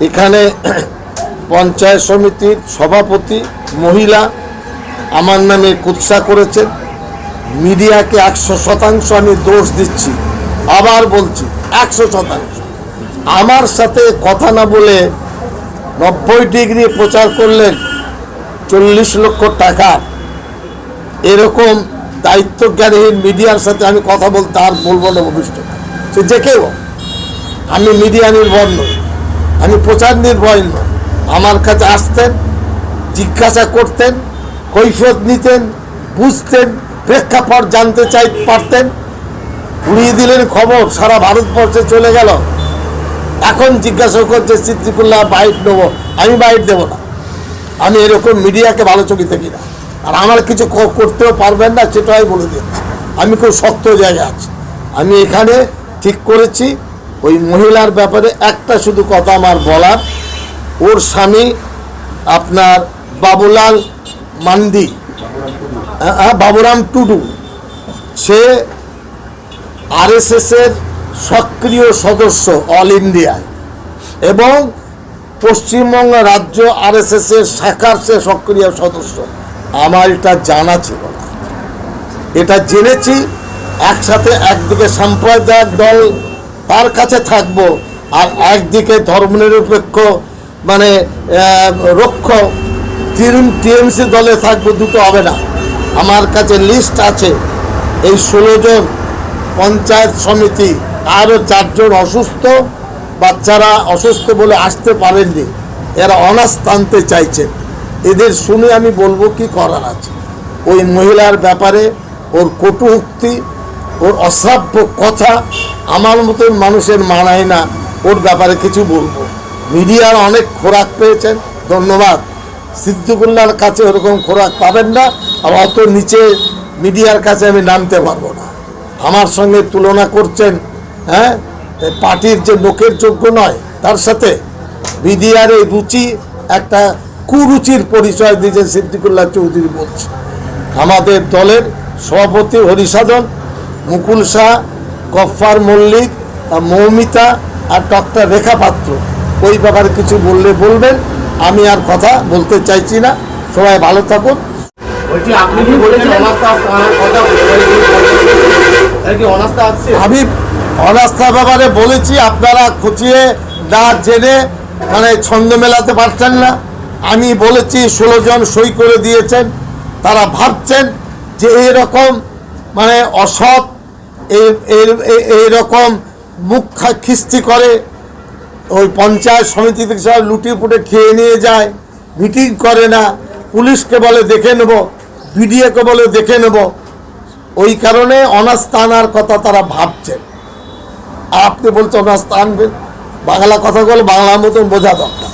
এখানে পঞ্চায়েত সমিতির সভাপতি মহিলা আমার নামে কুৎসা করেছেন। মিডিয়াকে একশো শতাংশ আমি দোষ দিচ্ছি। আবার বলছি, একশো শতাংশ। আমার সাথে কথা না বলে নব্বই ডিগ্রি প্রচার করলেন চল্লিশ লক্ষ টাকা। এরকম দায়িত্বজ্ঞানহীন মিডিয়ার সাথে আমি কথা বলতে আর বলব না ভবিষ্যতে। সে যে কেউ আমি মিডিয়া নির্ভর নই। আমি প্রচার নির্ভয় নই। আমার কাছে আসতেন, জিজ্ঞাসা করতেন, কৈফিয়ত নিতেন, বুঝতেন, প্রেক্ষাপট জানতে চাই, পারতেন। উড়িয়ে দিলেন খবর, সারা ভারতবর্ষে চলে গেল। এখন জিজ্ঞাসা করছে, সিদ্দিকুল্লাহ, বাইট নেব। আমি বাইট দেবো না। আমি এরকম মিডিয়াকে ভালো চোখে থাকি না। আর আমার কিছু করতেও পারবেন না, সেটাই বলে দিচ্ছি। আমি খুব শক্ত জায়গায় আছি। আমি এখানে ঠিক করেছি। ওই মহিলার ব্যাপারে একটা শুধু কথা আমার বলার ওর স্বামী আপনার বাবুলাল মান্দি হ্যাঁ, বাবুরাম টুডু সে আরএসএসের সক্রিয় সদস্য অল ইন্ডিয়ায় এবং পশ্চিমবঙ্গ রাজ্য আরএসএস এর শাখার সে সক্রিয় সদস্য। আমার এটা জানা ছিল না। এটা জেনেছি একসাথে একদিকে সাম্প্রদায়িক দল তার কাছে থাকব। আর একদিকে ধর্মনিরপেক্ষ মানে রক্ষ টিএমসি দলে থাকব দুটো হবে না। আমার কাছে লিস্ট আছে। এই ষোলো জন পঞ্চায়েত সমিতি আরও চারজন অসুস্থ, বাচ্চারা অসুস্থ বলে আসতে পারেননি। এরা অনার্স টানতে চাইছেন এদের শুনে আমি বলব কি করার আছে। ওই মহিলার ব্যাপারে ওর কটু উক্তি ওর অশ্রাব্য কথা আমার মতন মানুষের মানায় না, ওর ব্যাপারে কিছু বলব। মিডিয়ার অনেক খোরাক পেয়েছেন, ধন্যবাদ। সিদ্দিকুল্লার কাছে ওরকম খোরাক পাবেন না আর অত নিচে মিডিয়ার কাছে আমি নামতে পারব না। আমার সঙ্গে তুলনা করছেন হ্যাঁ? পার্টির যে লোকের যোগ্য নয়, তার সাথে মিডিয়ার এই রুচি, একটা কুরুচির পরিচয় দিয়েছেন সিদ্দিকুল্লাহ চৌধুরী বলছে আমাদের দলের সভাপতি হরিসাধন, মুকুল শাহ গফফার মল্লিক মৌমিতা আর ডক্টর রেখা পাত্র। ওই ব্যাপারে কিছু বললে বলবেন আমি আর কথা বলতে চাইছি না। সবাই ভালো থাকুন। আমি অনাস্থা ব্যাপারে বলেছি আপনারা খুঁচিয়ে না জেনে মানে ছন্দ মেলাতে পারছেন না। আমি বলেছি ষোলো জন সই করে দিয়েছেন। তারা ভাবছেন যে এরকম মানে অসৎ এইরকম মুখ খিস্তি করে ওই পঞ্চায়েত সমিতি থেকে সব লুটিয়ে পুটে খেয়ে নিয়ে যায় মিটিং করে না পুলিশকে বলে দেখে নেব বিডিএকে বলে দেখে নেব। ওই কারণে অনাস্থা আনার কথা তারা ভাবছেন আর আপনি বলছেন অনাস্থা আনবেন বাংলা কথাগুলো বাংলার মতন বোঝা দরকার।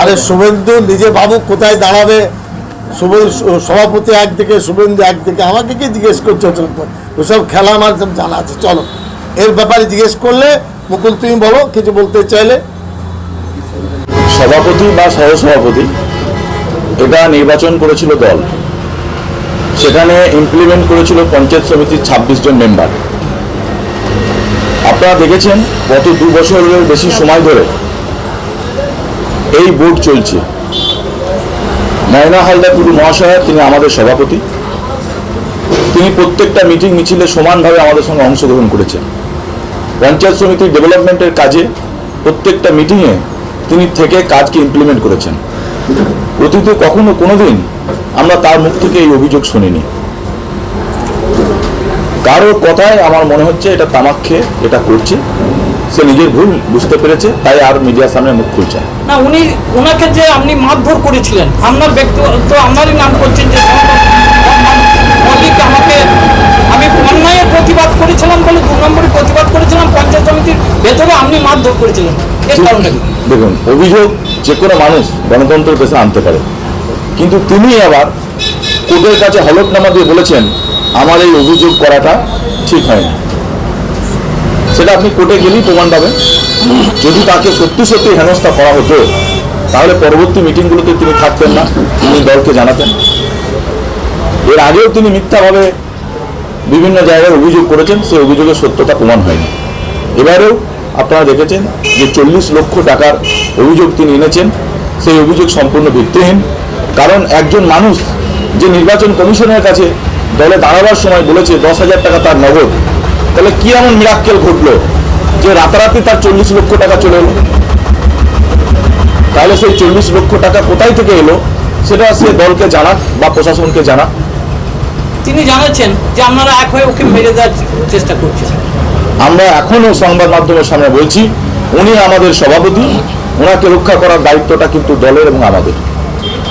আরে শুভেন্দু নিজে বাবু কোথায় দাঁড়াবে? শুভেন্দু সভাপতি একদিকে শুভেন্দু একদিকে আমাকে কি জিজ্ঞেস করছে? ওসব খেলা আমার জানা আছে, চলো। এর ব্যাপারে জিজ্ঞেস করলে, মুকুল, তুমি বলো, কিছু বলতে চাইলে। সভাপতি বা সহসভাপতি, এটা নির্বাচন করেছিল দল। সেখানে ইমপ্লিমেন্ট করেছিল পঞ্চায়েত সমিতির ছাব্বিশ জন মেম্বার আপনারা দেখেছেন, গত দু বছরের বেশি সময় ধরে এই বোর্ড চলছে। নয়না হালদার টুডু মহাশয়, তিনি আমাদের সভাপতি। তিনি প্রত্যেকটা মিটিং মিছিলে সমানভাবে আমাদের সঙ্গে অংশগ্রহণ করেছেন। পঞ্চায়েত সমিতির ডেভেলপমেন্টের কাজে প্রত্যেকটা মিটিংয়ে তিনি থেকে কাজকে ইমপ্লিমেন্ট করেছেন। অতীতে কখনো কোনোদিন আমরা তার মুখ থেকে এই অভিযোগ শুনিনি। কারোর কথায় আমার মনে হচ্ছে এটা তামাক খেয়ে এটা করছে। সে নিজের ভুল বুঝতে পেরেছে তাই আর মিডিয়ার সামনে মুখ খুলছে না। উনি ওনাকে যে আপনি মারধর করেছিলেন আপনার ব্যক্তিগত আপনারই নাম করছেন যে আমাকে আমি অন্যায়ের প্রতিবাদ করেছিলাম বলে দু নম্বরে প্রতিবাদ করেছিলাম পঞ্চায়েত সমিতির ভেতরে আপনি মারধর করেছিলেন। এর কারণে। দেখুন অভিযোগ যে কোনো মানুষ গণতন্ত্রের পেছনে আনতে পারে। কিন্তু তিনি আবার কোর্টের কাছে হলফনামা দিয়ে বলেছেন আমার এই অভিযোগ করাটা ঠিক হয় না সেটা আপনি কোর্টে গেলেই প্রমাণ পাবেন। যদি তাকে সত্যি সত্যি হেনস্থা করা হতো, তাহলে পরবর্তী মিটিংগুলোতে তিনি থাকতেন না, তিনি দলকে জানাতেন। এর আগেও তিনি মিথ্যাভাবে বিভিন্ন জায়গায় অভিযোগ করেছেন, সেই অভিযোগের সত্যতা প্রমাণ হয়নি। এবারেও আপনারা দেখেছেন যে চল্লিশ লক্ষ টাকার অভিযোগ তিনি এনেছেন, সেই অভিযোগ সম্পূর্ণ ভিত্তিহীন। কারণ একজন মানুষ যে নির্বাচন কমিশনের কাছে দলে দাঁড়াবার সময় বলেছে, দশ হাজার টাকা তার নগদ। তাহলে কি এমন মিরাক্কেল ঘটলো যে রাতারাতি তার চল্লিশ লক্ষ টাকা চলে এলো? তাহলে সেই চল্লিশ লক্ষ টাকা কোথায় থেকে এলো? সেটা সে দলকে জানাক বা প্রশাসনকে জানাক। তিনি জানাচ্ছেন যে আপনারা এক হয়ে ওকে মেরে দেওয়ার চেষ্টা করছেন। আমরা এখনও সংবাদ মাধ্যমের সামনে বলছি উনি আমাদের সভাপতি ওনাকে রক্ষা করার দায়িত্বটা কিন্তু দলের এবং আমাদের।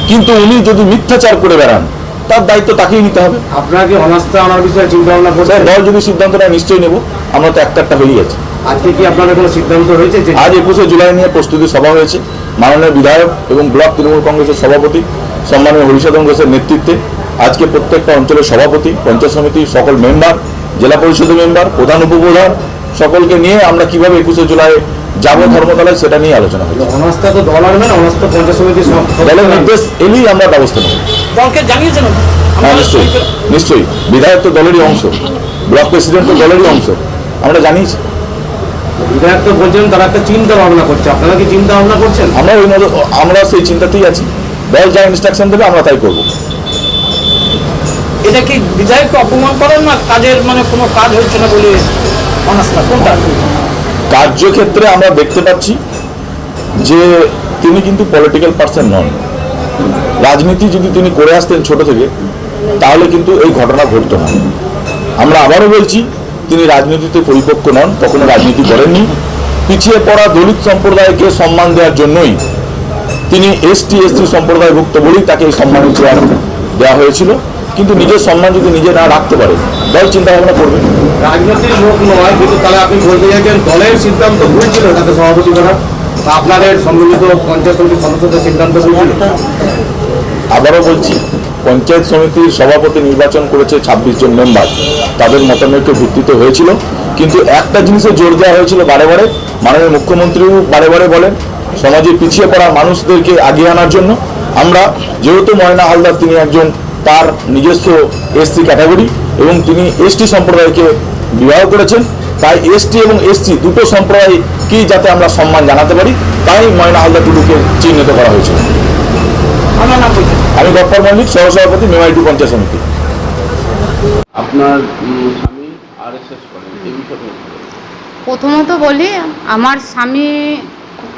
কিন্তু উনি যদি মিথ্যাচার করে বেড়ান তার দায়িত্ব তাকেই নিতে হবে। আপনাকে অনাস্থা আনার বিষয়ে চিন্তা ভাবনা স্যার দল যদি সিদ্ধান্ত নেয় নিশ্চয়ই নেব। আমরা তো একটা একটা হয়েই আছি আজকে কি আপনাদের কোনো সিদ্ধান্ত হয়েছে যে আজ একুশে জুলাই নিয়ে প্রস্তুতি সভা হয়েছে। মাননীয় বিধায়ক এবং ব্লক তৃণমূল কংগ্রেসের সভাপতি সম্মানীয় হরিষাদন ঘোষের নেতৃত্বে আজকে প্রত্যেকটা অঞ্চলের সভাপতি পঞ্চায়েত সমিতির সকল মেম্বার জেলা পরিষদের মেম্বার প্রধান উপপ্রধান সকলকে নিয়ে আমরা কীভাবে একুশে জুলাই যাব ধর্মতলায় সেটা নিয়ে আলোচনা হয়েছে। অনাস্থা তো দল আনবে না অনাস্থা পঞ্চায়েত সমিতির সব- দলের নির্দেশ এলেই আমরা ব্যবস্থা নেব। দলকে জানিয়েছেন হ্যাঁ নিশ্চয়ই। নিশ্চয়ই। বিধায়ক তো দলেরই অংশ। ব্লক প্রেসিডেন্ট তো দলেরই অংশ। আমরা জানিয়েছি। বিধায়ক তো বলছেন তারা একটা চিন্তা ভাবনা করছে। আপনারা কি চিন্তা ভাবনা করছেন? আমরা ওই মতো আমরা সেই চিন্তাতেই আছি। দল যা ইনস্ট্রাকশন দেবে আমরা তাই করব। এটা কি বিধায়ককে অপমান করেন না কাজের মানে কোনো কাজ হচ্ছে না বলে অনাস্থা? কোনটা? কার্যক্ষেত্রে আমরা দেখতে পাচ্ছি যে তিনি কিন্তু পলিটিক্যাল পার্সন নন। রাজনীতি যদি তিনি করে আসতেন ছোট থেকে, তাহলে কিন্তু এই ঘটনা ঘটতো না। আমরা আবারও বলছি, তিনি রাজনীতিতে পরিপক্ক নন, কখনো রাজনীতি করেননি। পিছিয়ে পড়া দলিত সম্প্রদায়কে সম্মান দেওয়ার জন্যই তিনি এসটি, এসসি সম্প্রদায়ভুক্ত বলেই তাকে এই সম্মানের চেয়ার দেওয়া হয়েছিল। কিন্তু নিজের সম্মান যদি নিজে না রাখতে পারে দল চিন্তা ভাবনা করবে। রাজনৈতিক লোক নয় কিন্তু তাহলে আপনি বলতে চাইছেন দলের সিদ্ধান্ত ভুল ছিল তাকে সভাপতি করা। আপনাদের সম্মিলিত পঞ্চায়েত সমিতির সদস্যদের সিদ্ধান্ত ভুল আবারও বলছি পঞ্চায়েত সমিতির সভাপতি নির্বাচন করেছে ছাব্বিশ জন মেম্বার। তাদের মতামতের ভিত্তিতে হয়েছিল। কিন্তু একটা জিনিসে জোর দেওয়া হয়েছিল বারে বারে মাননীয় মুখ্যমন্ত্রীও বারে বারে বলেন সমাজে পিছিয়ে পড়া মানুষদেরকে আগিয়ে আনার জন্য। আমরা যেহেতু ময়না হালদার তিনি একজন তার নিজস্ব এসসি ক্যাটাগরি এবং তিনি এসটি সম্প্রদায়কে বিবাহ করেছেন। তাই এসটি এবং এসসি দুটো সম্প্রদায়কেই যাতে আমরা সম্মান জানাতে পারি তাই ময়না হালদার টুডুকে চিহ্নিত করা হয়েছিল আমার নাম বলছেন আমি গপ্পর মল্লিক সহসভাপতি মেমারিটু পঞ্চায়েত সমিতি। আপনার স্বামী আরএসএস করেন এই কি? প্রথমত বলি আমার স্বামী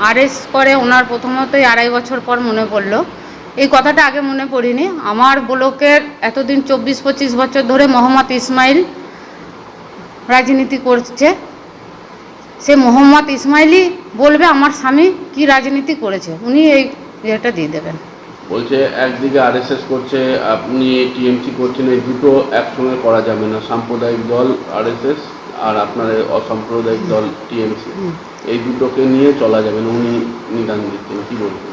আরেস্ট করে ওনার প্রথমতই আড়াই বছর পর মনে পড়ল। এই কথাটা আগে মনে পড়িনি। আমার ব্লকের এতদিন চব্বিশ পঁচিশ বছর ধরে মোহাম্মদ ইসমাইল রাজনীতি করছে। সে মোহাম্মদ ইসমাইলই বলবে আমার স্বামী কি রাজনীতি করেছে। উনি এই ইয়েটা দিয়ে দেবেন। বলছে একদিকে আরএসএস করছে আপনি টিএমসি করছেন এই দুটো একসঙ্গে করা যাবে না। সাম্প্রদায়িক দল আরএসএস আর আপনার অসাম্প্রদায়িক দল টিএমসি। এই দুটোকে নিয়ে চলা যাবে না। উনি নিদান দিচ্ছেন। কি বলবেন?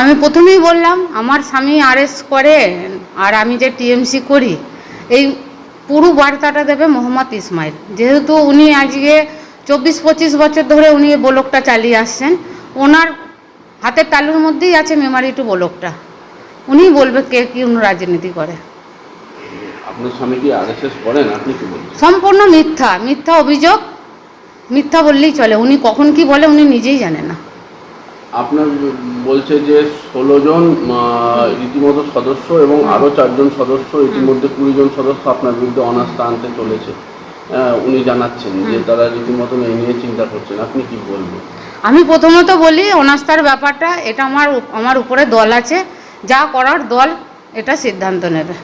আমি প্রথমেই বললাম আমার স্বামী আরএস করে আর আমি যে টিএমসি করি এই পুরো বার্তাটা দেবে মোহাম্মদ ইসমাইল। যেহেতু উনি আজকে চব্বিশ পঁচিশ বছর ধরে উনি এই ব্লকটা চালিয়ে আসছেন ওনার হাতের তালুর মধ্যেই আছে মেমারি টু ব্লকটা। উনি বলবে কে কি উনি রাজনীতি করে। আপনার স্বামী কি আরএসএস করেন? আপনি কি বলছেন? সম্পূর্ণ মিথ্যা মিথ্যা অভিযোগ মিথ্যা বললেই চলে। উনি কখন কি বলে উনি নিজেই জানে না। আপনার বলছে যে ষোলো জন রীতিমতো সদস্য এবং আরও চারজন সদস্য ইতিমধ্যে কুড়ি জন সদস্য আপনার বিরুদ্ধে অনাস্থা আনতে চলেছে। উনি জানাচ্ছেন যে তারা রীতিমতো এই নিয়ে চিন্তা করছেন। আপনি কি বলবেন? আমি প্রথমত বলি অনাস্থার ব্যাপারটা এটা আমার আমার উপরে দল আছে। যা করার দল এটা সিদ্ধান্ত নেবে।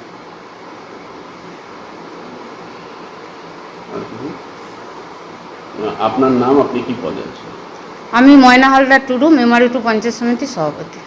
আপনার নাম আপনি কি পদে আছেন? আমি ময়না হালদার টুডু মেমারি টু পঞ্চায়েত সমিতির সভাপতি।